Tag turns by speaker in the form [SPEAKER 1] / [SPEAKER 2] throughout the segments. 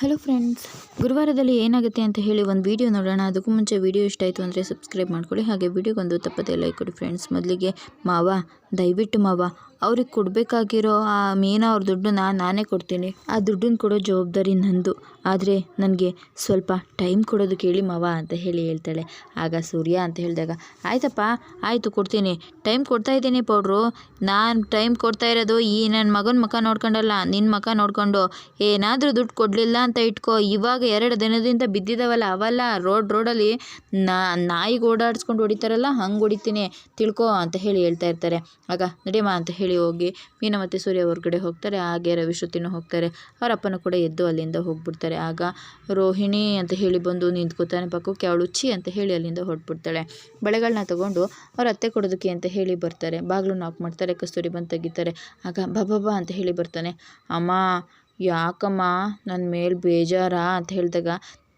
[SPEAKER 1] Hello friends ಗುರುವಾರದಲ್ಲಿ ಏನಾಗುತ್ತೆ ಅಂತ ಹೇಳಿ ಒಂದು ವಿಡಿಯೋ ನೋಡೋಣ. ಅದಕ್ಕೂ ಮುಂಚೆ ವಿಡಿಯೋ ಇಷ್ಟ ಆಯಿತು ಅಂದರೆ ಸಬ್ಸ್ಕ್ರೈಬ್ ಮಾಡ್ಕೊಳ್ಳಿ. ಹಾಗೆ ವಿಡಿಯೋಗೊಂದು ತಪ್ಪದೆ ಲೈಕ್ ಕೊಡಿ ಫ್ರೆಂಡ್ಸ್ ಮೊದಲಿಗೆ ಮಾವ, ದಯವಿಟ್ಟು ಮಾವ ಅವ್ರಿಗೆ ಕೊಡಬೇಕಾಗಿರೋ ಆ ಮೇನ್ ಅವ್ರ ದುಡ್ಡನ್ನ ನಾನೇ ಕೊಡ್ತೀನಿ. ಆ ದುಡ್ಡನ್ನು ಕೊಡೋ ಜವಾಬ್ದಾರಿ ನಂದು. ಆದರೆ ನನಗೆ ಸ್ವಲ್ಪ ಟೈಮ್ ಕೊಡೋದು ಕೇಳಿ ಮಾವ ಅಂತ ಹೇಳಿ ಹೇಳ್ತಾಳೆ. ಆಗ ಸೂರ್ಯ ಅಂತ ಹೇಳಿದಾಗ, ಆಯ್ತಪ್ಪ, ಆಯಿತು, ಕೊಡ್ತೀನಿ. ಟೈಮ್ ಕೊಡ್ತಾ ಇದ್ದೀನಿ ಪೌಡ್ರು. ನಾನು ಟೈಮ್ ಕೊಡ್ತಾ ಇರೋದು ಈ ನನ್ನ ಮಗನ ಮುಖ ನೋಡ್ಕೊಂಡಲ್ಲ ನಿನ್ನ ಮುಖ ನೋಡ್ಕೊಂಡು. ಏನಾದರೂ ದುಡ್ಡು ಕೊಡಲಿಲ್ಲ ಅಂತ ಇಟ್ಕೋ. ಇವಾಗ ಎರಡು ದಿನದಿಂದ ಬಿದ್ದಿದ್ದಾವಲ್ಲ ಅವೆಲ್ಲ. ರೋಡ್, ರೋಡಲ್ಲಿ ನಾ, ನಾಯಿಗೆ ಓಡಾಡಿಸ್ಕೊಂಡು ಹೊಡಿತಾರಲ್ಲ, ಹಂಗೆ ಹೊಡಿತೀನಿ. ತಿಳ್ಕೊ, ಅಂತ ಹೇಳಿ ಹೇಳ್ತಾ ಇರ್ತಾರೆ. ಆಗ, ನಡಿಯಮ್ಮ, ಅಂತ ಹೇಳಿ ಹೋಗಿ ಮೀನ ಮತ್ತು ಸೂರ್ಯ ಹೊರಗಡೆ ಹೋಗ್ತಾರೆ, ಹಾಗೆ ರವಿಶ್ರುತಿನೂ ಹೋಗ್ತಾರೆ. ಅವರ ಅಪ್ಪನೂ ಕೂಡ ಎದ್ದು ಅಲ್ಲಿಂದ ಹೋಗ್ಬಿಡ್ತಾರೆ. ಆಗ ರೋಹಿಣಿ ಅಂತ ಹೇಳಿ ಬಂದು ನಿಂತ್ಕೋತಾನೆ, ಪಕ್ಕಕ್ಕೆ ಅವಳು ಛಿ ಅಂತ ಹೇಳಿ ಅಲ್ಲಿಂದ ಹೊರಟ್ಬಿಡ್ತಾಳೆ. ಬಳೆಗಳನ್ನ ತಗೊಂಡು ಅವ್ರ ಅತ್ತೆ ಕೊಡೋದಕ್ಕೆ ಅಂತ ಹೇಳಿ ಬರ್ತಾರೆ. ಬಾಗಿಲು ನಾಕ್ ಮಾಡ್ತಾರೆ, ಕಸ್ತೂರಿ ಬಂದು ತೆಗಿತಾರೆ. ಆಗ ಬಬಾ ಅಂತ ಹೇಳಿ ಬರ್ತಾನೆ. ಅಮ್ಮ, ಯಾಕಮ್ಮ? ನನ್ನ ಮೇಲೆ ಬೇಜಾರಾ? ಅಂತ ಹೇಳಿದಾಗ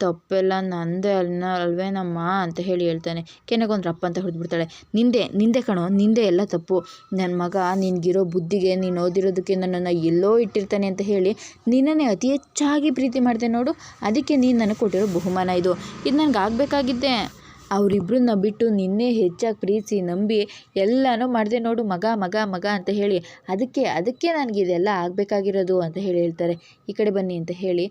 [SPEAKER 1] ತಪ್ಪೆಲ್ಲ ನಂದೇ ಅಲ್ನ ಅಲ್ವೇನಮ್ಮ ಅಂತ ಹೇಳಿ ಹೇಳ್ತಾನೆ. ಕೆನೆಗೊಂದು ರಪ್ಪ ಅಂತ ಹೊಡೆದ್ಬಿಡ್ತಾಳೆ. ನಿಂದೆ ನಿಂದೆ ಕಣೋ, ನಿಂದೆ ಎಲ್ಲ ತಪ್ಪು. ನನ್ನ ಮಗ ನಿನಗಿರೋ ಬುದ್ಧಿಗೆ, ನೀನು ಓದಿರೋದಕ್ಕೆ ನನ್ನನ್ನು ಎಲ್ಲೋ ಇಟ್ಟಿರ್ತಾನೆ ಅಂತ ಹೇಳಿ ನಿನ್ನನ್ನೇ ಅತಿ ಹೆಚ್ಚಾಗಿ ಪ್ರೀತಿ ಮಾಡಿದೆ ನೋಡು. ಅದಕ್ಕೆ ನೀನು ನನಗೆ ಕೊಟ್ಟಿರೋ ಬಹುಮಾನ ಇದು. ಇದು ನನಗೆ ಆಗಬೇಕಾಗಿದ್ದೆ. ಅವರಿಬ್ಬರನ್ನ ಬಿಟ್ಟು ನಿನ್ನೆ ಹೆಚ್ಚಾಗಿ ಪ್ರೀತಿ ನಂಬಿ ಎಲ್ಲನೂ ಮಾಡಿದೆ ನೋಡು ಮಗ ಮಗ ಮಗ ಅಂತ ಹೇಳಿ. ಅದಕ್ಕೆ ಅದಕ್ಕೆ ನನಗೆ ಇದೆಲ್ಲ ಆಗಬೇಕಾಗಿರೋದು ಅಂತ ಹೇಳಿ ಹೇಳ್ತಾರೆ. ಈ ಕಡೆ ಬನ್ನಿ ಅಂತ ಹೇಳಿ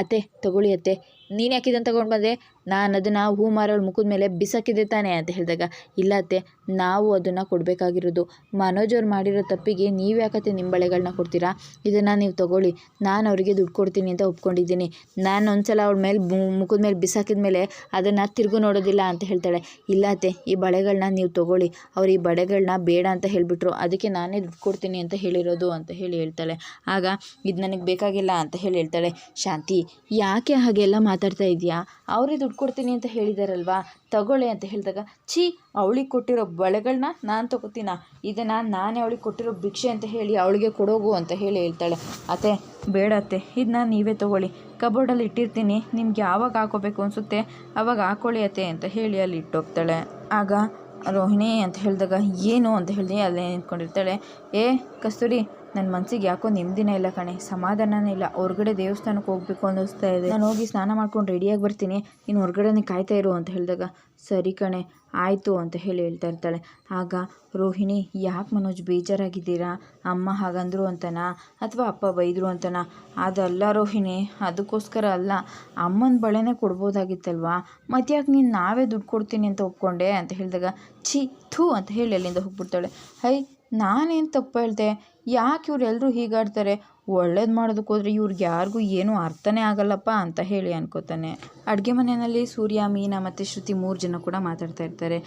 [SPEAKER 1] ಅತ್ತೆ, ತಗೊಳ್ಳಿ ಅತ್ತೆ. ನೀನು ಯಾಕೆ ಇದನ್ನು ತೊಗೊಂಡು ಬಂದೆ? ನಾನು ಅದನ್ನು ಹೂ ಮಾರೋಳು ಮುಖದ ಮೇಲೆ ಬಿಸಾಕಿದೆ ತಾನೆ ಅಂತ ಹೇಳಿದಾಗ, ಇಲ್ಲ ಅತ್ತೆ, ನಾವು ಅದನ್ನು ಕೊಡಬೇಕಾಗಿರೋದು. ಮನೋಜ್ ಅವ್ರು ಮಾಡಿರೋ ತಪ್ಪಿಗೆ ನೀವು ಯಾಕತ್ತೆ ನಿಮ್ಮ ಬಳೆಗಳನ್ನ ಕೊಡ್ತೀರಾ? ಇದನ್ನು ನೀವು ತೊಗೊಳ್ಳಿ. ನಾನು ಅವರಿಗೆ ದುಡ್ಡು ಕೊಡ್ತೀನಿ ಅಂತ ಒಪ್ಕೊಂಡಿದ್ದೀನಿ. ನಾನು ಒಂದು ಸಲ ಅವಳ ಮೇಲೆ ಮುಖದ ಮೇಲೆ ಬಿಸಾಕಿದ ಮೇಲೆ ಅದನ್ನು ತಿರುಗು ನೋಡೋದಿಲ್ಲ ಅಂತ ಹೇಳ್ತಾಳೆ. ಇಲ್ಲ ಅತ್ತೆ, ಈ ಬಳೆಗಳನ್ನ ನೀವು ತೊಗೊಳ್ಳಿ. ಅವ್ರು ಈ ಬಳೆಗಳನ್ನ ಬೇಡ ಅಂತ ಹೇಳಿಬಿಟ್ರು. ಅದಕ್ಕೆ ನಾನೇ ದುಡ್ಡು ಕೊಡ್ತೀನಿ ಅಂತ ಹೇಳಿರೋದು ಅಂತ ಹೇಳಿ ಹೇಳ್ತಾಳೆ. ಆಗ ಇದು ನನಗೆ ಬೇಕಾಗಿಲ್ಲ ಅಂತ ಹೇಳಿ ಹೇಳ್ತಾಳೆ. ಶಾಂತಿ, ಯಾಕೆ ಹಾಗೆಲ್ಲ ಮಾತಾಡ್ತಾ ಇದೆಯಾ? ಅವರೇ ದುಡ್ಡು ಕೊಡ್ತೀನಿ ಅಂತ ಹೇಳಿದಾರಲ್ವಾ? ತಗೊಳ್ಳಿ ಅಂತ ಹೇಳಿದಾಗ, ಛೀ, ಅವಳಿಗೆ ಕೊಟ್ಟಿರೋ ಬಳೆಗಳನ್ನ ನಾನು ತಗೋತೀನ. ಇದನ್ನು ನಾನೇ ಅವಳಿಗೆ ಕೊಟ್ಟಿರೋ ಭಿಕ್ಷೆ ಅಂತ ಹೇಳಿ ಅವಳಿಗೆ ಕೊಡೋಗು ಅಂತ ಹೇಳಿ ಹೇಳ್ತಾಳೆ. ಅತ್ತೆ, ಬೇಡ ಅತ್ತೆ ಇದನ್ನ ನೀವೇ ತಗೊಳ್ಳಿ. ಕಬೋರ್ಡಲ್ಲಿ ಇಟ್ಟಿರ್ತೀನಿ, ನಿಮ್ಗೆ ಯಾವಾಗ ಹಾಕೋಬೇಕು ಅನಿಸುತ್ತೆ ಅವಾಗ ಹಾಕೊಳ್ಳಿ ಅತ್ತೆ ಅಂತ ಹೇಳಿ ಅಲ್ಲಿ ಇಟ್ಟೋಗ್ತಾಳೆ. ಆಗ ರೋಹಿಣಿ ಅಂತ ಹೇಳಿದಾಗ, ಏನು ಅಂತ ಹೇಳಿ ಅಲ್ಲೇ ನಿಂತ್ಕೊಂಡಿರ್ತಾಳೆ. ಏ, ಕಸ್ತೂರಿ ನನ್ನ ಮನಸ್ಸಿಗೆ ಯಾಕೋ ನೆಮ್ಮದಿನೇ ಇಲ್ಲ ಕಣೆ. ಸಮಾಧಾನನೇ ಇಲ್ಲ. ಹೊರಗಡೆ ದೇವಸ್ಥಾನಕ್ಕೆ ಹೋಗಬೇಕು ಅನ್ನಿಸ್ತಾ ಇದೆ. ನಾನು ಹೋಗಿ ಸ್ನಾನ ಮಾಡ್ಕೊಂಡು ರೆಡಿಯಾಗಿ ಬರ್ತೀನಿ. ನೀನು ಹೊರಗಡೆನೇ ಕಾಯ್ತಾ ಇರು ಅಂತ ಹೇಳಿದಾಗ, ಸರಿ ಕಣೆ, ಆಯಿತು ಅಂತ ಹೇಳಿ ಹೇಳ್ತಾ ಇರ್ತಾಳೆ. ಆಗ, ರೋಹಿಣಿ, ಯಾಕೆ ಮನೋಜ್ ಬೇಜಾರಾಗಿದ್ದೀರಾ? ಅಮ್ಮ ಹಾಗಂದ್ರು ಅಂತನಾ? ಅಥವಾ ಅಪ್ಪ ಬೈದರು ಅಂತನಾ? ಅದಲ್ಲ ರೋಹಿಣಿ, ಅದಕ್ಕೋಸ್ಕರ ಅಲ್ಲ. ಅಮ್ಮನ ಬಳೆನೇ ಕೊಡ್ಬೋದಾಗಿತ್ತಲ್ವಾ? ಮತ್ತೆ ಯಾಕೆ ನೀನು ನಾವೇ ದುಡ್ಡು ಕೊಡ್ತೀನಿ ಅಂತ ಒಪ್ಕೊಂಡೆ? ಅಂತ ಹೇಳಿದಾಗ, ಛೀ, ಥೂ ಅಂತ ಹೇಳಿ ಅಲ್ಲಿಂದ ಹೋಗ್ಬಿಡ್ತಾಳೆ. ಹೈ ನಾನೇನು ತಪ್ಪು ಹೇಳ್ದೆ? ಯಾಕೆ ಇವರೆಲ್ಲರೂ ಹೀಗಾಡ್ತಾರೆ ಒಳ್ಳೇದು ಮಾಡೋದಕ್ಕೆ ಹೋದರೆ ಇವ್ರಿಗೆ ಯಾರಿಗೂ ಏನೂ ಅರ್ಥನೇ ಆಗಲ್ಲಪ್ಪ ಅಂತ ಹೇಳಿ ಅನ್ಕೋತಾನೆ. ಅಡುಗೆ ಮನೆಯಲ್ಲಿ ಸೂರ್ಯ, ಮೀನಾ ಮತ್ತು ಶ್ರುತಿ ಮೂರು ಜನ ಕೂಡ ಮಾತಾಡ್ತಾ ಇರ್ತಾರೆ.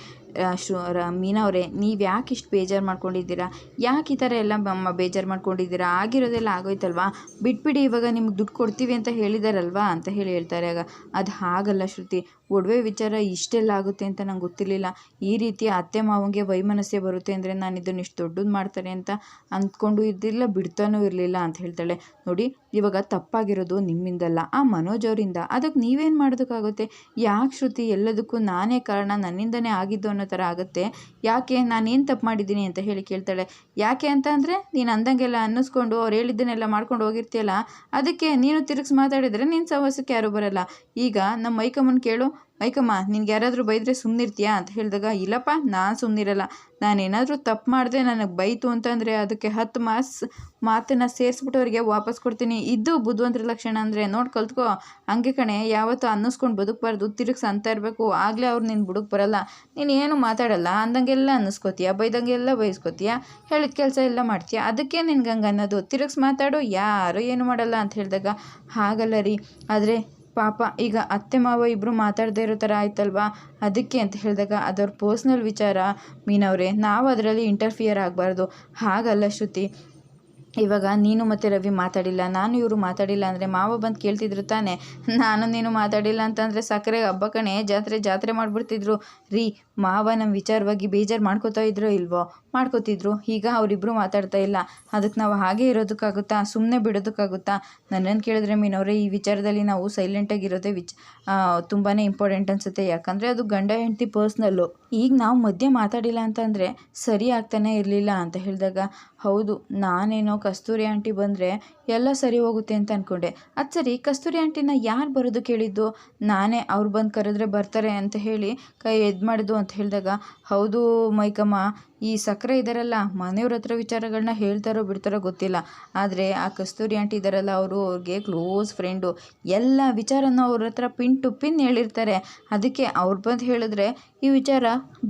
[SPEAKER 1] ಶು ಮೀನಾ ಅವರೇ, ನೀವು ಯಾಕೆ ಇಷ್ಟು ಬೇಜಾರು ಮಾಡ್ಕೊಂಡಿದ್ದೀರಾ? ಯಾಕೆ ಈ ಥರ ಎಲ್ಲ ಬೇಜಾರು ಮಾಡ್ಕೊಂಡಿದ್ದೀರಾ? ಆಗಿರೋದೆಲ್ಲ ಆಗೋಯ್ತಲ್ವಾ? ಬಿಟ್ಬಿಡಿ, ಇವಾಗ ನಿಮ್ಗೆ ದುಡ್ಡು ಕೊಡ್ತೀವಿ ಅಂತ ಹೇಳಿದಾರಲ್ವಾ? ಅಂತ ಹೇಳಿ ಹೇಳ್ತಾರೆ. ಆಗ, ಅದು ಹಾಗಲ್ಲ ಶ್ರುತಿ. ಒಡವೆ ವಿಚಾರ ಇಷ್ಟೆಲ್ಲ ಆಗುತ್ತೆ ಅಂತ ನಂಗೆ ಗೊತ್ತಿರಲಿಲ್ಲ. ಈ ರೀತಿ ಅತ್ತೆ ಮಾವಂಗೆ ವೈಮನಸ್ಸೆ ಬರುತ್ತೆ ಅಂದರೆ ನಾನು ಇದನ್ನು ಇಷ್ಟು ದೊಡ್ಡದು ಮಾಡ್ತಾರೆ ಅಂತ ಅಂದ್ಕೊಂಡು ಇದ್ದಿಲ್ಲ, ಬಿಡ್ತಾನೂ ಇರಲಿಲ್ಲ ಅಂತ ಹೇಳ್ತಾಳೆ. ನೋಡಿ, ಇವಾಗ ತಪ್ಪಾಗಿರೋದು ನಿಮ್ಮಿಂದಲ್ಲ, ಆ ಮನೋಜ್ ಅವರಿಂದ. ಅದಕ್ಕೆ ನೀವೇನು ಮಾಡೋದಕ್ಕಾಗುತ್ತೆ? ಯಾಕೆ ಶ್ರುತಿ ಎಲ್ಲದಕ್ಕೂ ನಾನೇ ಕಾರಣ? ನನ್ನಿಂದನೇ ಆಗಿದ್ದು ಥರ ಆಗುತ್ತೆ. ಯಾಕೆ ನಾನೇನು ತಪ್ಪು ಮಾಡಿದ್ದೀನಿ ಅಂತ ಹೇಳಿ ಕೇಳ್ತಾಳೆ. ಯಾಕೆ ಅಂತ ಅಂದರೆ, ನೀನು ಅಂದಂಗೆಲ್ಲ ಅನ್ನಿಸ್ಕೊಂಡು ಅವ್ರು ಹೇಳಿದ್ದನ್ನೆಲ್ಲ ಮಾಡ್ಕೊಂಡು ಹೋಗಿರ್ತೀಯಲ್ಲ, ಅದಕ್ಕೆ ನೀನು ತಿರುಗಿಸಿ ಮಾತಾಡಿದರೆ ನಿನ್ನ ಸಹವಾಸಕ್ಕೆ ಯಾರೂ ಬರಲ್ಲ. ಈಗ ನಮ್ಮ ಮೈಕಮ್ಮನ ಕೇಳು ಐಕಮ್ಮ ನಿನ್ಗೆ ಯಾರಾದರೂ ಬೈದರೆ ಸುಮ್ಮನಿರ್ತೀಯಾ ಅಂತ ಹೇಳಿದಾಗ, ಇಲ್ಲಪ್ಪ, ನಾನು ಸುಮ್ಮನಿರಲ್ಲ ನಾನೇನಾದರೂ ತಪ್ಪು ಮಾಡಿದೆ ನನಗೆ ಬೈತು ಅಂತಂದರೆ ಅದಕ್ಕೆ ಹತ್ತು ಮಾಸ್ ಮಾತನ್ನು ಸೇರಿಸ್ಬಿಟ್ಟು ಅವರಿಗೆ ವಾಪಸ್ ಕೊಡ್ತೀನಿ. ಇದು ಬುದ್ಧಿವಂತರ ಲಕ್ಷಣ ಅಂದರೆ ನೋಡಿ ಕಲ್ತ್ಕೋ. ಹಂಗೆ ಕಣೆ, ಯಾವತ್ತೂ ಅನ್ನಿಸ್ಕೊಂಡು ಬದುಕಬಾರ್ದು, ತಿರುಗ್ಸಿ ಅಂತ ಇರಬೇಕು. ಆಗಲೇ ಅವ್ರು ನಿನ್ನ ಬುಡಕ್ಕೆ ಬರಲ್ಲ. ನೀನು ಏನು ಮಾತಾಡಲ್ಲ, ಅಂದಂಗೆಲ್ಲ ಅನ್ನಿಸ್ಕೋತೀಯ? ಬೈದಂಗೆಲ್ಲ ಬೈಸ್ಕೋತೀಯ? ಹೇಳಿದ ಕೆಲಸ ಎಲ್ಲ ಮಾಡ್ತೀಯ? ಅದಕ್ಕೆ ನಿನ್ಗೆ ಹಂಗೆ ಅನ್ನೋದು. ತಿರುಗ್ಸಿ ಮಾತಾಡು, ಯಾರು ಏನು ಮಾಡಲ್ಲ ಅಂತ ಹೇಳಿದಾಗ, ಹಾಗಲ್ಲ ರೀ. ಆದರೆ ಪಾಪ, ಈಗ ಅತ್ತೆ ಮಾವ ಇಬ್ಬರು ಮಾತಾಡದೇ ಇರೋ ಥರ ಆಯ್ತಲ್ವಾ? ಅದಕ್ಕೆ ಅಂತ ಹೇಳಿದಾಗ ಅದವ್ರ ಪರ್ಸ್ನಲ್ ವಿಚಾರ ಮೀನವ್ರೆ, ನಾವು ಅದರಲ್ಲಿ ಇಂಟರ್ಫಿಯರ್ ಆಗಬಾರ್ದು. ಹಾಗಲ್ಲ ಶ್ರುತಿ. ಇವಾಗ ನೀನು ಮತ್ತು ರವಿ ಮಾತಾಡಿಲ್ಲ, ನಾನು ಇವರು ಮಾತಾಡಿಲ್ಲ ಅಂದರೆ ಮಾವ ಬಂದು ಕೇಳ್ತಿದ್ರು ತಾನೆ? ನಾನು ನೀನು ಮಾತಾಡಿಲ್ಲ ಅಂತಂದರೆ ಸಕ್ಕರೆ ಹಬ್ಬ ಕಣೆ, ಜಾತ್ರೆ ಜಾತ್ರೆ ಮಾಡಿಬಿಡ್ತಿದ್ರು. ರೀ ಮಾವ ನಮ್ಮ ವಿಚಾರವಾಗಿ ಬೇಜಾರು ಮಾಡ್ಕೋತಾ ಇದ್ರೋ ಇಲ್ವೋ? ಮಾಡ್ಕೋತಿದ್ರು. ಈಗ ಅವರಿಬ್ಬರು ಮಾತಾಡ್ತಾ ಇಲ್ಲ. ಅದಕ್ಕೆ ನಾವು ಹಾಗೆ ಇರೋದಕ್ಕಾಗುತ್ತಾ? ಸುಮ್ಮನೆ ಬಿಡೋದಕ್ಕಾಗುತ್ತಾ? ನನ್ನನ್ನು ಕೇಳಿದ್ರೆ ಮೀನವರೇ, ಈ ವಿಚಾರದಲ್ಲಿ ನಾವು ಸೈಲೆಂಟಾಗಿರೋದೇ ವಿಚ್ ತುಂಬಾ ಇಂಪಾರ್ಟೆಂಟ್ ಅನಿಸುತ್ತೆ. ಯಾಕಂದರೆ ಅದು ಗಂಡ ಹೆಂಡತಿ ಪರ್ಸ್ನಲ್ಲು ಈಗ ನಾವು ಮಧ್ಯೆ ಮಾತಾಡಿಲ್ಲ ಅಂತಂದರೆ ಸರಿ ಆಗ್ತಾನೆ ಇರಲಿಲ್ಲ ಅಂತ ಹೇಳಿದಾಗ, ಹೌದು, ನಾನೇನೋ ಕಸ್ತೂರಿ ಆಂಟಿ ಬಂದರೆ ಎಲ್ಲ ಸರಿ ಹೋಗುತ್ತೆ ಅಂತ ಅಂದ್ಕೊಂಡೆ ಅದು ಸರಿ, ಕಸ್ತೂರಿ ಆಂಟಿನ ಯಾರು ಬರೋದು ಕೇಳಿದ್ದು? ನಾನೇ ಅವ್ರು ಬಂದು ಕರೆದ್ರೆ ಬರ್ತಾರೆ ಅಂತ ಹೇಳಿ ಕೈ ಎದ್ದು ಮಾಡಿದ್ದು ಅಂತ ಹೇಳಿದಾಗ, ಹೌದು ಮೈಕಮ್ಮ, ಈ ಸಕ್ಕರೆ ಇದ್ದಾರಲ್ಲ ಮನೆಯವ್ರ ಹತ್ರ ವಿಚಾರಗಳನ್ನ ಹೇಳ್ತಾರೋ ಬಿಡ್ತಾರೋ ಗೊತ್ತಿಲ್ಲ. ಆದರೆ ಆ ಕಸ್ತೂರಿ ಆಂಟಿ ಇದ್ದಾರಲ್ಲ ಅವರು ಅವ್ರಿಗೆ ಕ್ಲೋಸ್ ಫ್ರೆಂಡು. ಎಲ್ಲ ವಿಚಾರನ ಅವ್ರ ಹತ್ರ ಪಿನ್ ಟು ಪಿನ್ ಹೇಳಿರ್ತಾರೆ. ಅದಕ್ಕೆ ಅವ್ರು ಬಂದು ಹೇಳಿದ್ರೆ, ಈ ವಿಚಾರ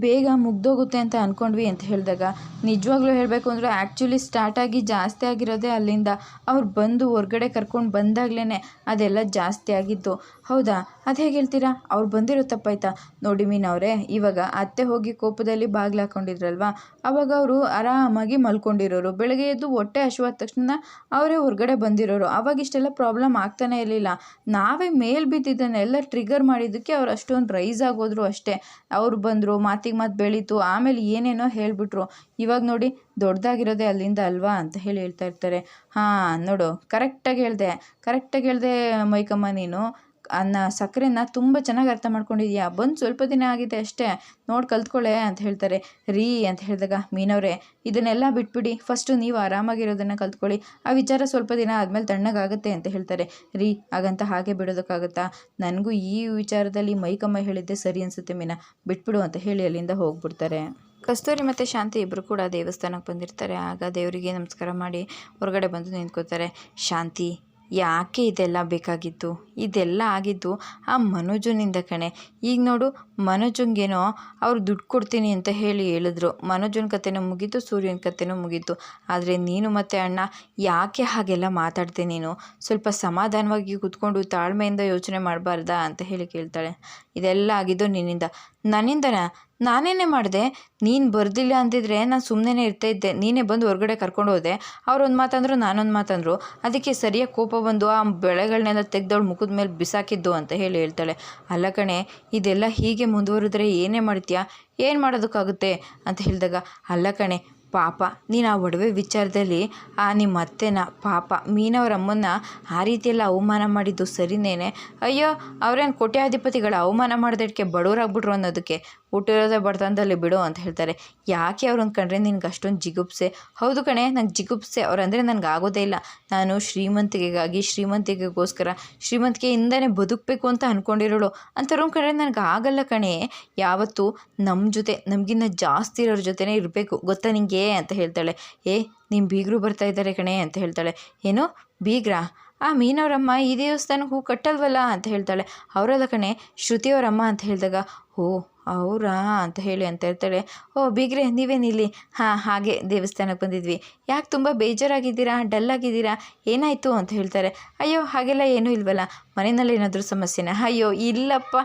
[SPEAKER 1] ಬೇಗ ಮುಗ್ದೋಗುತ್ತೆ ಅಂತ ಅಂದ್ಕೊಂಡ್ವಿ ಅಂತ ಹೇಳಿದಾಗ, ನಿಜವಾಗ್ಲೂ ಹೇಳಬೇಕು ಅಂದರೆ ಆ್ಯಕ್ಚುಲಿ ಸ್ಟಾರ್ಟ್ ಆಗಿ ಜಾಸ್ತಿ ಆಗಿರೋದೇ ಅಲ್ಲಿಂದ. ಅವ್ರು ಬಂದು ಹೊರ್ಗಡೆ ಕರ್ಕೊಂಡು ಬಂದಾಗ್ಲೇ ಅದೆಲ್ಲ ಜಾಸ್ತಿ ಆಗಿತ್ತು ಹೌದಾ? ಅದು ಹೇಗೆ ಹೇಳ್ತೀರಾ? ಅವ್ರು ಬಂದಿರೋ ತಪ್ಪಾಯ್ತಾ? ನೋಡಿ ಮೀನವ್ರೆ, ಇವಾಗ ಅತ್ತೆ ಹೋಗಿ ಕೋಪದಲ್ಲಿ ಬಾಗಿಲು ಹಾಕೊಂಡಿದ್ರಲ್ವಾ? ಅವಾಗ ಅವರು ಆರಾಮಾಗಿ ಮಲ್ಕೊಂಡಿರೋರು. ಬೆಳಗ್ಗೆ ಎದ್ದು ಹೊಟ್ಟೆ ಹಶುವಾದ ತಕ್ಷಣ ಅವರೇ ಹೊರಗಡೆ ಬಂದಿರೋರು. ಅವಾಗ ಇಷ್ಟೆಲ್ಲ ಪ್ರಾಬ್ಲಮ್ ಆಗ್ತಾನೆ ಇರಲಿಲ್ಲ. ನಾವೇ ಮೇಲ್ ಬಿದ್ದಿದ್ದನ್ನೆಲ್ಲ ಟ್ರಿಗರ್ ಮಾಡಿದ್ದಕ್ಕೆ ಅವ್ರು ಅಷ್ಟೊಂದು ರೈಸ್ ಆಗೋದ್ರು ಅಷ್ಟೇ. ಅವ್ರು ಬಂದರು, ಮಾತಿಗೆ ಮಾತು ಬೆಳೀತು, ಆಮೇಲೆ ಏನೇನೋ ಹೇಳಿಬಿಟ್ರು. ಇವಾಗ ನೋಡಿ ದೊಡ್ಡದಾಗಿರೋದೇ ಅಲ್ಲಿಂದ ಅಲ್ವಾ ಅಂತ ಹೇಳಿ ಹೇಳ್ತಾ ಇರ್ತಾರೆ. ಹಾಂ, ನೋಡು ಕರೆಕ್ಟಾಗಿ ಹೇಳಿದೆ. ಕರೆಕ್ಟಾಗಿ ಹೇಳಿದೆ ಮೈಕಮ್ಮ ನೀನು. ಅನ್ನ ಸಕ್ಕರೆನ ತುಂಬ ಚೆನ್ನಾಗಿ ಅರ್ಥ ಮಾಡ್ಕೊಂಡಿದ್ಯಾ. ಬಂದು ಸ್ವಲ್ಪ ದಿನ ಆಗಿದೆ ಅಷ್ಟೇ. ನೋಡಿ ಕಲ್ತ್ಕೊಳ್ಳೆ ಅಂತ ಹೇಳ್ತಾರೆ. ರೀ ಅಂತ ಹೇಳಿದಾಗ, ಮೀನವರೇ, ಇದನ್ನೆಲ್ಲ ಬಿಟ್ಬಿಡಿ. ಫಸ್ಟು ನೀವು ಆರಾಮಾಗಿರೋದನ್ನು ಕಲ್ತ್ಕೊಳ್ಳಿ. ಆ ವಿಚಾರ ಸ್ವಲ್ಪ ದಿನ ಆದಮೇಲೆ ತಣ್ಣಗಾಗುತ್ತೆ ಅಂತ ಹೇಳ್ತಾರೆ. ರೀ, ಹಾಗಂತ ಹಾಗೆ ಬಿಡೋದಕ್ಕಾಗುತ್ತಾ? ನನಗೂ ಈ ವಿಚಾರದಲ್ಲಿ ಮೈಕಮ್ಮ ಹೇಳಿದ್ದೆ ಸರಿ ಅನಿಸುತ್ತೆ ಮೀನಾ. ಬಿಟ್ಬಿಡು ಅಂತ ಹೇಳಿ ಅಲ್ಲಿಂದ ಹೋಗ್ಬಿಡ್ತಾರೆ. ಕಸ್ತೂರಿ ಮತ್ತು ಶಾಂತಿ ಇಬ್ಬರು ಕೂಡ ದೇವಸ್ಥಾನಕ್ಕೆ ಬಂದಿರ್ತಾರೆ. ಆಗ ದೇವರಿಗೆ ನಮಸ್ಕಾರ ಮಾಡಿ ಹೊರಗಡೆ ಬಂದು ನಿಂತ್ಕೋತಾರೆ. ಶಾಂತಿ ಯಾಕೆ ಇದೆಲ್ಲ ಬೇಕಾಗಿತ್ತು ಇದೆಲ್ಲ ಆಗಿದ್ದು ಆ ಮನೋಜನಿಂದ ಕಣೆ. ಈಗ ನೋಡು, ಮನೋಜಂಗೇನೋ ಅವ್ರು ದುಡ್ಡು ಕೊಡ್ತೀನಿ ಅಂತ ಹೇಳಿ ಹೇಳಿದ್ರು. ಮನೋಜನ ಕತೆನೂ ಮುಗೀತು, ಸೂರ್ಯನ ಕತೆನೂ ಮುಗೀತು. ಆದರೆ ನೀನು ಮತ್ತು ಅಣ್ಣ ಯಾಕೆ ಹಾಗೆಲ್ಲ ಮಾತಾಡ್ತೀನಿ ನೀನು? ಸ್ವಲ್ಪ ಸಮಾಧಾನವಾಗಿ ಕೂತ್ಕೊಂಡು ತಾಳ್ಮೆಯಿಂದ ಯೋಚನೆ ಮಾಡಬಾರ್ದಾ ಅಂತ ಹೇಳಿ ಕೇಳ್ತಾಳೆ. ಇದೆಲ್ಲ ಆಗಿದ್ದು ನಿನ್ನಿಂದ. ನನ್ನಿಂದನಾ? ನಾನೇನೇ ಮಾಡಿದೆ? ನೀನು ಬರ್ದಿಲ್ಲ ಅಂದಿದ್ರೆ ನಾನು ಸುಮ್ಮನೆ ಇರ್ತಾ ಇದ್ದೆ. ನೀನೇ ಬಂದು ಹೊರಗಡೆ ಕರ್ಕೊಂಡು ಹೋದೆ. ಅವ್ರೊಂದು ಮಾತಂದರು, ನಾನೊಂದು ಮಾತಂದರು. ಅದಕ್ಕೆ ಸರಿಯಾಗಿ ಕೋಪ ಬಂದು ಆ ಬೆಳೆಗಳನ್ನೆಲ್ಲ ತೆಗ್ದವಳು ಮುಖದ ಮೇಲೆ ಬಿಸಾಕಿದ್ದು ಅಂತ ಹೇಳಿ ಹೇಳ್ತಾಳೆ. ಅಲ್ಲ ಕಣೆ, ಇದೆಲ್ಲ ಹೀಗೆ ಮುಂದುವರಿದ್ರೆ ಏನೇ ಮಾಡ್ತೀಯಾ? ಏನು ಮಾಡೋದಕ್ಕಾಗುತ್ತೆ? ಅಂತ ಹೇಳಿದಾಗ, ಅಲ್ಲ ಕಣೆ ಪಾಪ, ನೀನು ಆ ಒಡವೆ ವಿಚಾರದಲ್ಲಿ, ಆ ನಿಮ್ಮ ಅತ್ತೆನ ಪಾಪ ಮೀನವ್ರ ಅಮ್ಮನ್ನ ಆ ರೀತಿಯೆಲ್ಲ ಅವಮಾನ ಮಾಡಿದ್ದು ಸರಿನೇನೆ? ಅಯ್ಯೋ, ಅವ್ರೇನು ಕೋಟ್ಯಾಧಿಪತಿಗಳ ಅವಮಾನ ಮಾಡಿದಕ್ಕೆ ಬಡವರಾಗ್ಬಿಟ್ರು ಅನ್ನೋದಕ್ಕೆ ಹುಟ್ಟಿರೋದೇ ಬಡತನದಲ್ಲಿ ಬಿಡು ಅಂತ ಹೇಳ್ತಾರೆ. ಯಾಕೆ ಅವ್ರನ್ನ ಕಂಡ್ರೆ ನಿನ್ಗೆ ಅಷ್ಟೊಂದು ಜಿಗುಪ್ಸೆ? ಹೌದು ಕಣೆ, ನಂಗೆ ಜಿಗುಪ್ಸೆ. ಅವರಂದರೆ ನನಗೆ ಆಗೋದೇ ಇಲ್ಲ. ನಾನು ಶ್ರೀಮಂತಿಕೆಗಾಗಿ ಶ್ರೀಮಂತಿಕೆಗೋಸ್ಕರ ಶ್ರೀಮಂತಿಕೆಯಿಂದನೇ ಬದುಕಬೇಕು ಅಂತ ಅಂದ್ಕೊಂಡಿರೋಳು ಅಂಥವ್ರನ್ನ ಕಂಡ್ರೆ ನನಗೆ ಆಗಲ್ಲ ಕಣೆ. ಯಾವತ್ತು ನಮ್ಮ ಜೊತೆ, ನಮಗಿನ್ನ ಜಾಸ್ತಿ ಇರೋರ ಜೊತೆನೇ ಇರಬೇಕು. ಗೊತ್ತಾ ನಿಂಗೆ? ಅಂತ ಹೇಳ್ತಾಳೆ. ಏ ನಿಮ್ಮ ಬೀಗರು ಬರ್ತಾ ಇದ್ದಾರೆ ಕಣೆ ಅಂತ ಹೇಳ್ತಾಳೆ. ಏನು? ಬೀಗ್ರಾ? ಆ ಮೀನವರಮ್ಮ ಈ ದೇವಸ್ಥಾನಕ್ಕೆ ಹೂ ಕಟ್ಟಲ್ವಲ್ಲ? ಅಂತ ಹೇಳ್ತಾಳೆ. ಅವರಲ್ಲ ಕಣೆ ಶ್ರುತಿಯವರಮ್ಮ ಅಂತ ಹೇಳಿದಾಗ, ಓ ಅವರಾ ಅಂತ ಹೇಳಿ ಅಂತ ಹೇಳ್ತಾಳೆ. ಓ, ಬೀಗ್ರೆ, ನೀವೇನಿಲ್ಲಿ? ಹಾಂ, ಹಾಗೆ ದೇವಸ್ಥಾನಕ್ಕೆ ಬಂದಿದ್ವಿ. ಯಾಕೆ ತುಂಬ ಬೇಜಾರಾಗಿದ್ದೀರಾ? ಡಲ್ ಆಗಿದ್ದೀರಾ ಏನಾಯಿತು ಅಂತ ಹೇಳ್ತಾರೆ. ಅಯ್ಯೋ, ಹಾಗೆಲ್ಲ ಏನೂ ಇಲ್ವಲ್ಲ. ಮನೆಯಲ್ಲಿ ಏನಾದರೂ ಸಮಸ್ಯೆನಾ? ಅಯ್ಯೋ, ಇಲ್ಲಪ್ಪ.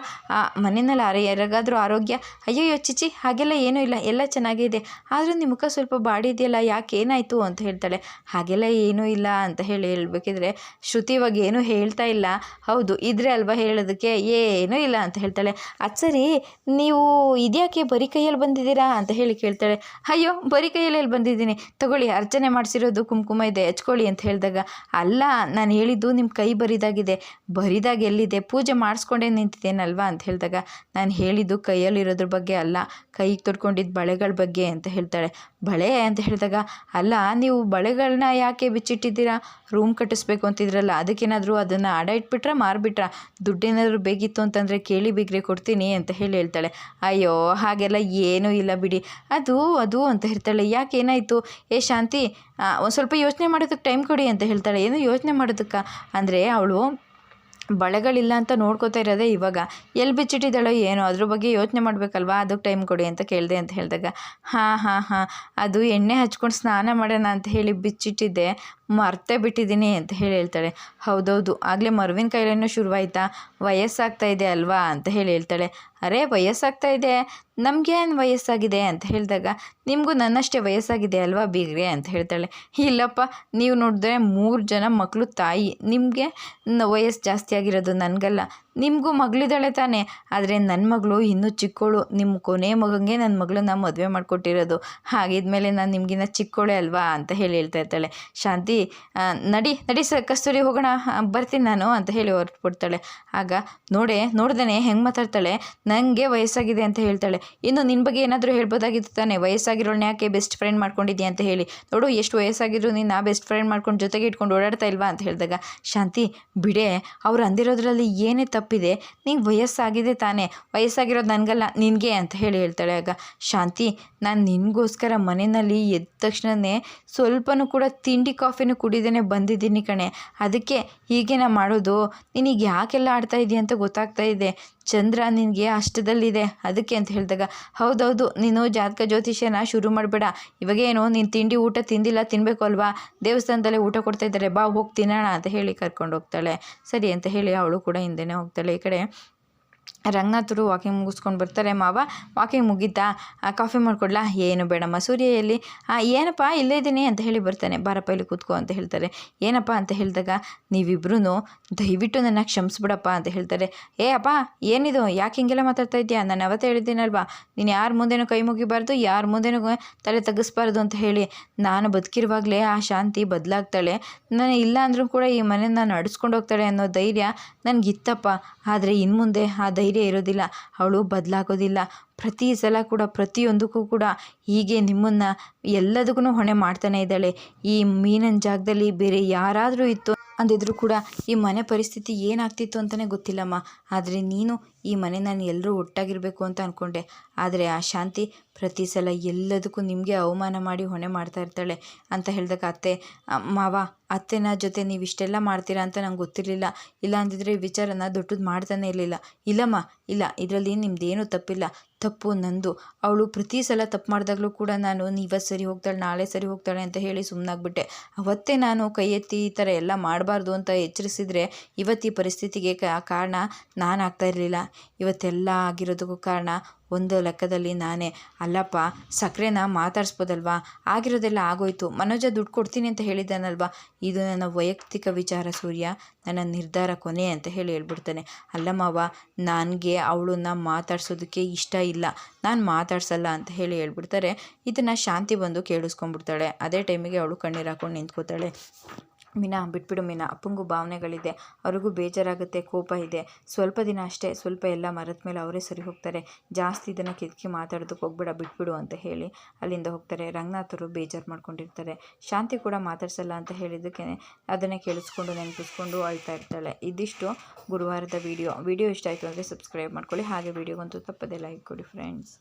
[SPEAKER 1] ಮನೆಯಲ್ಲಿ ಆರ, ಯಾರಿಗಾದ್ರೂ ಆರೋಗ್ಯ? ಅಯ್ಯೋ ಚಿಚಿ ಹಾಗೆಲ್ಲ ಏನೂ ಇಲ್ಲ. ಎಲ್ಲ ಚೆನ್ನಾಗೇ ಇದೆ. ಆದರೂ ನಿಮ್ಮ ಮುಖ ಸ್ವಲ್ಪ ಬಾಡಿದೆಯಲ್ಲ ಯಾಕೆ ಏನಾಯಿತು ಅಂತ ಹೇಳ್ತಾಳೆ. ಹಾಗೆಲ್ಲ ಏನೂ ಇಲ್ಲ ಅಂತ ಹೇಳಿ ಹೇಳಬೇಕಿದ್ರೆ ಶ್ರುತಿ ಇವಾಗ ಏನೂ ಹೇಳ್ತಾ ಇಲ್ಲ. ಹೌದು, ಇದ್ರೆ ಅಲ್ವಾ ಹೇಳೋದಕ್ಕೆ? ಏನೂ ಇಲ್ಲ ಅಂತ ಹೇಳ್ತಾಳೆ. ಅದು ಸರಿ ಇದ್ಯಾಕೆ ಬರಿ ಕೈಯಲ್ಲಿ ಬಂದಿದ್ದೀರಾ ಅಂತ ಹೇಳಿ ಕೇಳ್ತಾಳೆ. ಅಯ್ಯೋ, ಬರಿ ಕೈಯಲ್ಲಿ ಬಂದಿದ್ದೀನಿ. ತಗೊಳ್ಳಿ, ಅರ್ಚನೆ ಮಾಡಿಸಿರೋದು ಕುಂಕುಮ ಇದೆ ಹಚ್ಕೊಳ್ಳಿ ಅಂತ ಹೇಳಿದಾಗ, ಅಲ್ಲ, ನಾನು ಹೇಳಿದ್ದು ನಿಮ್ಮ ಕೈ ಬರಿದಾಗಿದೆ. ಬರಿದಾಗ ಎಲ್ಲಿದೆ? ಪೂಜೆ ಮಾಡಿಸ್ಕೊಂಡೇ ನಿಂತಿದ್ದೇನಲ್ವಾ ಅಂತ ಹೇಳಿದಾಗ, ನಾನು ಹೇಳಿದ್ದು ಕೈಯಲ್ಲಿರೋದ್ರ ಬಗ್ಗೆ ಅಲ್ಲ, ಕೈಗೆ ತೊಡ್ಕೊಂಡಿದ್ದ ಬಳೆಗಳ ಬಗ್ಗೆ ಅಂತ ಹೇಳ್ತಾಳೆ. ಬಳೆ ಅಂತ ಹೇಳಿದಾಗ, ಅಲ್ಲ, ನೀವು ಬಳೆಗಳನ್ನ ಯಾಕೆ ಬಿಚ್ಚಿಟ್ಟಿದ್ದೀರಾ? ರೂಮ್ ಕಟ್ಟಿಸ್ಬೇಕು ಅಂತಿದ್ರಲ್ಲ, ಅದಕ್ಕೇನಾದರೂ ಅದನ್ನು ಅಡ ಇಟ್ಬಿಟ್ರೆ, ಮಾರ್ಬಿಟ್ರ? ದುಡ್ಡೇನಾದರೂ ಬೇಕಿತ್ತು ಅಂತಂದರೆ ಕೇಳಿ ಬಿಗ್ರೆ ಕೊಡ್ತೀನಿ ಅಂತ ಹೇಳಿ ಹೇಳ್ತಾಳೆ. ಅಯ್ಯೋ, ಹಾಗೆಲ್ಲ ಏನೂ ಇಲ್ಲ ಬಿಡಿ. ಅದು ಅದು ಅಂತ ಹೇಳ್ತಾಳೆ. ಯಾಕೆ ಏನಾಯಿತು? ಏ, ಶಾಂತಿ ಒಂದು ಸ್ವಲ್ಪ ಯೋಚನೆ ಮಾಡೋದಕ್ಕೆ ಟೈಮ್ ಕೊಡಿ ಅಂತ ಹೇಳ್ತಾಳೆ. ಏನು ಯೋಚನೆ ಮಾಡೋದಕ್ಕೆ? ಅಂದರೆ, ಅವಳು ಬಳೆಗಳಿಲ್ಲ ಅಂತ ನೋಡ್ಕೋತಾ ಇರೋದೇ ಇವಾಗ. ಎಲ್ಲಿ ಬಿಚ್ಚಿಟ್ಟಿದ್ದಾಳೋ ಏನೋ, ಅದ್ರ ಬಗ್ಗೆ ಯೋಚನೆ ಮಾಡಬೇಕಲ್ವಾ? ಅದಕ್ಕೆ ಟೈಮ್ ಕೊಡಿ ಅಂತ ಕೇಳಿದೆ ಅಂತ ಹೇಳಿದಾಗ, ಹಾಂ ಹಾಂ ಹಾಂ, ಅದು ಎಣ್ಣೆ ಹಚ್ಕೊಂಡು ಸ್ನಾನ ಮಾಡೋಣ ಅಂತ ಹೇಳಿ ಬಿಚ್ಚಿಟ್ಟಿದ್ದೆ. ಮರ್ತೇ ಬಿಟ್ಟಿದ್ದೀನಿ ಅಂತ ಹೇಳಿ ಹೇಳ್ತಾಳೆ. ಹೌದೌದು, ಆಗಲೇ ಮರುವಿನ ಕೈಲೇನು ಶುರುವಾಯ್ತಾ? ವಯಸ್ಸಾಗ್ತಾ ಇದೆ ಅಲ್ವಾ ಅಂತ ಹೇಳಿ ಹೇಳ್ತಾಳೆ. ಅರೇ, ವಯಸ್ಸಾಗ್ತಾ ಇದೆ? ನಮಗೇನು ವಯಸ್ಸಾಗಿದೆ ಅಂತ ಹೇಳಿದಾಗ, ನಿಮಗೂ ನನ್ನಷ್ಟೇ ವಯಸ್ಸಾಗಿದೆ ಅಲ್ವಾ ಬೀಗ್ರೆ ಅಂತ ಹೇಳ್ತಾಳೆ. ಇಲ್ಲಪ್ಪ, ನೀವು ನೋಡಿದ್ರೆ ಮೂರು ಜನ ಮಕ್ಕಳು ತಾಯಿ. ನಿಮಗೆ ವಯಸ್ಸು ಜಾಸ್ತಿ ಆಗಿರೋದು ನನಗಲ್ಲ. ನಿಮಗೂ ಮಗಳಿದ್ದಾಳೆ ತಾನೇ. ಆದರೆ ನನ್ನ ಮಗಳು ಇನ್ನೂ ಚಿಕ್ಕವಳು ನಿಮ್ಮ ಕೊನೆ ಮಗಂಗೆ ನನ್ನ ಮಗಳನ್ನ ಮದುವೆ ಮಾಡಿಕೊಟ್ಟಿರೋದು. ಹಾಗಿದ್ಮೇಲೆ ನಾನು ನಿಮಗಿನ್ನ ಚಿಕ್ಕವಳೆ ಅಲ್ವಾ ಅಂತ ಹೇಳಿ ಹೇಳ್ತಾ ಇರ್ತಾಳೆ. ಶಾಂತಿ ನಡಿ ನಡಿ ಸರ್, ಕಸ್ತೂರಿ ಹೋಗೋಣ. ಬರ್ತೀನಿ ನಾನು ಅಂತ ಹೇಳಿ ಹೊರಟ್ಬಿಡ್ತಾಳೆ. ಆಗ ನೋಡೆ ನೋಡ್ದೇ ಹೆಂಗೆ ಮಾತಾಡ್ತಾಳೆ. ನನಗೆ ವಯಸ್ಸಾಗಿದೆ ಅಂತ ಹೇಳ್ತಾಳೆ. ಇನ್ನು ನಿನ್ನ ಬಗ್ಗೆ ಏನಾದರೂ ಹೇಳ್ಬೋದಾಗಿತ್ತು ತಾನೇ. ವಯಸ್ಸಾಗಿರೋಳ್ನ ಯಾಕೆ ಬೆಸ್ಟ್ ಫ್ರೆಂಡ್ ಮಾಡ್ಕೊಂಡಿದ್ಯಾ ಅಂತ ಹೇಳಿ. ನೋಡು, ಎಷ್ಟು ವಯಸ್ಸಾಗಿದ್ರು ನೀನು ಆ ಬೆಸ್ಟ್ ಫ್ರೆಂಡ್ ಮಾಡ್ಕೊಂಡು ಜೊತೆಗೆ ಇಟ್ಕೊಂಡು ಓಡಾಡ್ತಾ ಇಲ್ವಾ ಅಂತ ಹೇಳಿದಾಗ, ಶಾಂತಿ, ಬಿಡೆ, ಅವ್ರು ಅಂದಿರೋದ್ರಲ್ಲಿ ಏನೇ ತಪ್ಪಿದೆ. ನಿಂಗೆ ವಯಸ್ಸಾಗಿದೆ ತಾನೇ. ವಯಸ್ಸಾಗಿರೋದು ನನಗಲ್ಲ, ನಿನಗೆ ಅಂತ ಹೇಳಿ ಹೇಳ್ತಾಳೆ ಆಗ. ಶಾಂತಿ, ನಾನು ನಿನಗೋಸ್ಕರ ಮನೆಯಲ್ಲಿ ಎದ್ದ ತಕ್ಷಣವೇ ಸ್ವಲ್ಪನೂ ಕೂಡ ತಿಂಡಿ ಕಾಫಿನೂ ಕುಡಿದೇನೆ ಬಂದಿದ್ದೀನಿ ಕಣೆ. ಅದಕ್ಕೆ ಹೀಗೇನ ಮಾಡೋದು? ನಿನಗೆ ಯಾಕೆಲ್ಲ ಆಡ್ತಾ ಇದೀಯ ಅಂತ ಗೊತ್ತಾಗ್ತಾ ಇದೆ. ಚಂದ್ರ ನಿನಗೆ ಅಷ್ಟದಲ್ಲಿದೆ. ಅದಕ್ಕೆ ಅಂತ ಹೇಳಿದಾಗ, ಹೌದೌದು, ನೀನು ಜಾತಕ ಜ್ಯೋತಿಷ್ಯನ ಶುರು ಮಾಡಬೇಡ. ಇವಾಗೇನು, ನೀನು ತಿಂಡಿ ಊಟ ತಿಂದಿಲ್ಲ ತಿನ್ನಬೇಕು ಅಲ್ವಾ? ದೇವಸ್ಥಾನದಲ್ಲೇ ಊಟ ಕೊಡ್ತಾ ಇದ್ದಾರೆ, ಬಾ ಹೋಗಿ ತಿನ್ನೋಣ ಅಂತ ಹೇಳಿ ಕರ್ಕೊಂಡು ಹೋಗ್ತಾಳೆ ಸರಿ ಅಂತ ಹೇಳಿ ಅವಳು ಕೂಡ ಹಿಂದೆನೇ ಹೋಗ್ತಾಳೆ. ಈ ಕಡೆ ರಂಗನಾಥರು ವಾಕಿಂಗ್ ಮುಗಿಸ್ಕೊಂಡು ಬರ್ತಾರೆ ಮಾವ. ವಾಕಿಂಗ್ ಮುಗೀತಾ? ಕಾಫಿ ಮಾಡಿಕೊಡ್ಲಾ? ಏನು ಬೇಡಮ್ಮ ಸೂರ್ಯ ಎಲ್ಲಿ ಏನಪ್ಪ, ಇಲ್ಲೇ ಇದ್ದೀನಿ ಅಂತ ಹೇಳಿ ಬರ್ತಾನೆ. ಬಾರಪ್ಪ ಇಲ್ಲಿ ಕೂತ್ಕೋ ಅಂತ ಹೇಳ್ತಾರೆ. ಏನಪ್ಪ ಅಂತ ಹೇಳಿದಾಗ ನೀವಿಬ್ರು ದಯವಿಟ್ಟು ನನ್ನ ಕ್ಷಮಿಸ್ಬಿಡಪ್ಪ ಅಂತ ಹೇಳ್ತಾರೆ. ಏ, ಅಪ್ಪ, ಏನಿದು? ಯಾಕೆ ಹಿಂಗೆಲ್ಲ ಮಾತಾಡ್ತಾ ಇದೆಯಾ ನಾನು ಅವತ್ತೇ ಹೇಳಿದ್ದೀನಲ್ವಾ? ನೀನು ಯಾರ ಮುಂದೆನೂ ಕೈ ಮುಗಿಬಾರ್ದು, ಯಾರ ಮುಂದೆನೂ ತಲೆ ತಗ್ಗಿಸ್ಬಾರ್ದು ಅಂತ ಹೇಳಿ. ನಾನು ಬದುಕಿರುವಾಗಲೇ ಆ ಶಾಂತಿ ಬದಲಾಗ್ತಾಳೆ. ನಾನು ಇಲ್ಲ ಅಂದರೂ ಕೂಡ ಈ ಮನೆಯನ್ನು ನಡೆಸ್ಕೊಂಡು ಹೋಗ್ತಾಳೆ ಅನ್ನೋ ಧೈರ್ಯ ನನಗಿತ್ತಪ್ಪ. ಆದರೆ ಇನ್ನು ಮುಂದೆ ಆ ಧೈರ್ಯ ಇರೋದಿಲ್ಲ, ಅವಳು ಬದಲಾಗೋದಿಲ್ಲ. ಪ್ರತಿ ಸಲ ಕೂಡ, ಪ್ರತಿಯೊಂದಕ್ಕೂ ಕೂಡ ಹೀಗೆ ನಿಮ್ಮನ್ನು ಎಲ್ಲದಕ್ಕೂ ಹೊಣೆ ಮಾಡ್ತಾನೆ ಇದ್ದಾಳೆ. ಈ ಮೀನಿನ ಜಾಗದಲ್ಲಿ ಬೇರೆ ಯಾರಾದರೂ ಇತ್ತು ಅಂದಿದ್ರು ಕೂಡ ಈ ಮನೆ ಪರಿಸ್ಥಿತಿ ಏನಾಗ್ತಿತ್ತು ಅಂತಲೇ ಗೊತ್ತಿಲ್ಲಮ್ಮ. ಆದರೆ ನೀನು ಈ ಮನೆ ನಾನು ಎಲ್ಲರೂ ಒಟ್ಟಾಗಿರಬೇಕು ಅಂತ ಅಂದ್ಕೊಂಡೆ ಆದರೆ ಆ ಶಾಂತಿ ಪ್ರತಿ ಸಲ ಎಲ್ಲದಕ್ಕೂ ನಿಮಗೆ ಅವಮಾನ ಮಾಡಿ ಹೊಣೆ ಮಾಡ್ತಾ ಇರ್ತಾಳೆ ಅಂತ ಹೇಳಿದಾಗ ಅತ್ತೆ ಮಾವ, ಅತ್ತೆನ ಜೊತೆ ನೀವು ಇಷ್ಟೆಲ್ಲ ಮಾಡ್ತೀರಾ ಅಂತ ನಂಗೆ ಗೊತ್ತಿರಲಿಲ್ಲ. ಇಲ್ಲ ಅಂದಿದ್ರೆ ಈ ವಿಚಾರನ ದೊಡ್ಡದು ಮಾಡ್ತಾನೆ ಇರಲಿಲ್ಲ. ಇಲ್ಲಮ್ಮ ಇಲ್ಲ, ಇದರಲ್ಲಿ ನಿಮ್ಮದೇನೂ ತಪ್ಪಿಲ್ಲ. ತಪ್ಪು ನಂದು. ಅವಳು ಪ್ರತಿ ಸಲ ತಪ್ಪು ಮಾಡಿದಾಗಲೂ ಕೂಡ ನಾನು ಇವತ್ತು ಸರಿ ಹೋಗ್ತಾಳೆ, ನಾಳೆ ಸರಿ ಹೋಗ್ತಾಳೆ ಅಂತ ಹೇಳಿ ಸುಮ್ಮನಾಗ್ಬಿಟ್ಟೆ ಅವತ್ತೇ ನಾನು ಕೈ ಎತ್ತಿ ಈ ಥರ ಎಲ್ಲ ಮಾಡಬಾರ್ದು ಅಂತ ಎಚ್ಚರಿಸಿದರೆ ಇವತ್ತು ಈ ಪರಿಸ್ಥಿತಿಗೆ ಕಾರಣ ನಾನು ಆಗ್ತಾ ಇರಲಿಲ್ಲ. ಇವತ್ತೆಲ್ಲ ಆಗಿರೋದಕ್ಕೂ ಕಾರಣ ಒಂದು ಲೆಕ್ಕದಲ್ಲಿ ನಾನೇ. ಅಲ್ಲಪ್ಪ ಸಕ್ಕರೆನ ಮಾತಾಡಿಸ್ಬೋದಲ್ವಾ? ಆಗಿರೋದೆಲ್ಲ ಆಗೋಯ್ತು. ಮನೋಜ ದುಡ್ಡು ಕೊಡ್ತೀನಿ ಅಂತ ಹೇಳಿದ್ದಾನಲ್ವಾ? ಇದು ನನ್ನ ವೈಯಕ್ತಿಕ ವಿಚಾರ ಸೂರ್ಯ. ನನ್ನ ನಿರ್ಧಾರ ಕೊನೆ ಅಂತ ಹೇಳಿ ಹೇಳ್ಬಿಡ್ತಾನೆ. ಅಲ್ಲಮ್ಮವ ನನಗೆ ಅವಳನ್ನ ಮಾತಾಡ್ಸೋದಕ್ಕೆ ಇಷ್ಟ ಇಲ್ಲ. ನಾನು ಮಾತಾಡ್ಸಲ್ಲ ಅಂತ ಹೇಳಿ ಹೇಳ್ಬಿಡ್ತಾರೆ. ಇದನ್ನು ಶಾಂತಿ ಬಂದು ಕೇಳಿಸ್ಕೊಂಡ್ಬಿಡ್ತಾಳೆ. ಅದೇ ಟೈಮಿಗೆ ಅವಳು ಕಣ್ಣೀರು ಹಾಕೊಂಡು ನಿಂತ್ಕೋತಾಳೆ. ಮೀನಾ, ಬಿಟ್ಬಿಡು ಮೀನಾ, ಅಪ್ಪಂಗೂ ಭಾವನೆಗಳಿದೆ. ಅವ್ರಿಗೂ ಬೇಜಾರಾಗುತ್ತೆ, ಕೋಪ ಇದೆ. ಸ್ವಲ್ಪ ದಿನ ಅಷ್ಟೇ, ಸ್ವಲ್ಪ ಎಲ್ಲ ಮರದ ಮೇಲೆ ಅವರೇ ಸರಿ ಹೋಗ್ತಾರೆ. ಜಾಸ್ತಿ ಇದನ್ನು ಕಿತ್ಕಿ ಮಾತಾಡೋದಕ್ಕೆ ಹೋಗ್ಬೇಡ, ಬಿಟ್ಬಿಡು ಅಂತ ಹೇಳಿ ಅಲ್ಲಿಂದ ಹೋಗ್ತಾರೆ. ರಂಗನಾಥರು ಬೇಜಾರು ಮಾಡ್ಕೊಂಡಿರ್ತಾರೆ. ಶಾಂತಿ ಕೂಡ ಮಾತಾಡ್ಸಲ್ಲ ಅಂತ ಹೇಳಿದ್ದಕ್ಕೆ ಅದನ್ನೇ ಕೇಳಿಸ್ಕೊಂಡು ನೆನಪಿಸ್ಕೊಂಡು ಅಳ್ತಾ ಇರ್ತಾಳೆ. ಇದಿಷ್ಟು ಗುರುವಾರದ ವಿಡಿಯೋ. ವಿಡಿಯೋ ಇಷ್ಟ ಆಯಿತು ಅಂದರೆ ಸಬ್ಸ್ಕ್ರೈಬ್ ಮಾಡ್ಕೊಳ್ಳಿ. ಹಾಗೆ ವಿಡಿಯೋಗಂತೂ ತಪ್ಪದೆ ಲೈಕ್ ಕೊಡಿ ಫ್ರೆಂಡ್ಸ್